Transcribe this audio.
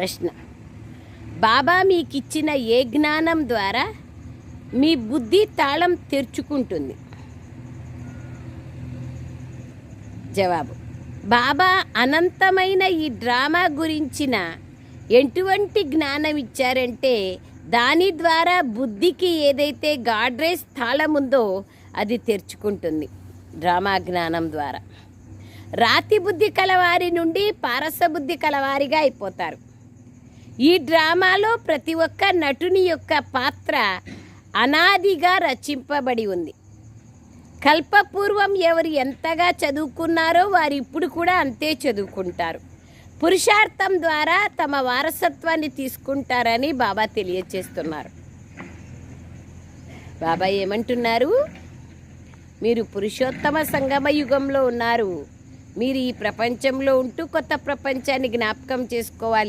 ప్రశ్న. బాబా మీకిచ్చిన ఏ జ్ఞానం ద్వారా మీ బుద్ధి తాళం తెరుచుకుంటుంది? జవాబు. బాబా అనంతమైన ఈ డ్రామా గురించిన ఎటువంటి జ్ఞానం ఇచ్చారంటే దాని ద్వారా బుద్ధికి ఏదైతే గాడ్రేజ్ తాళం ఉందో అది తెరుచుకుంటుంది డ్రామా జ్ఞానం ద్వారా. రాతి బుద్ధి కలవారి నుండి పారస బుద్ధి కలవారిగా అయిపోతారు. ఈ డ్రామాలో ప్రతి ఒక్క నటుని యొక్క పాత్ర అనాదిగా రచింపబడి ఉంది. కల్పపూర్వం ఎవరు ఎంతగా చదువుకున్నారో వారు ఇప్పుడు కూడా అంతే చదువుకుంటారు. పురుషార్థం ద్వారా తమ వారసత్వాన్ని తీసుకుంటారని బాబా తెలియచేస్తున్నారు. బాబా ఏమంటున్నారు? మీరు పురుషోత్తమ సంగమ యుగంలో ఉన్నారు. మీరు ఈ ప్రపంచంలో ఉంటూ కొత్త ప్రపంచాన్ని జ్ఞాపకం చేసుకోవాలి.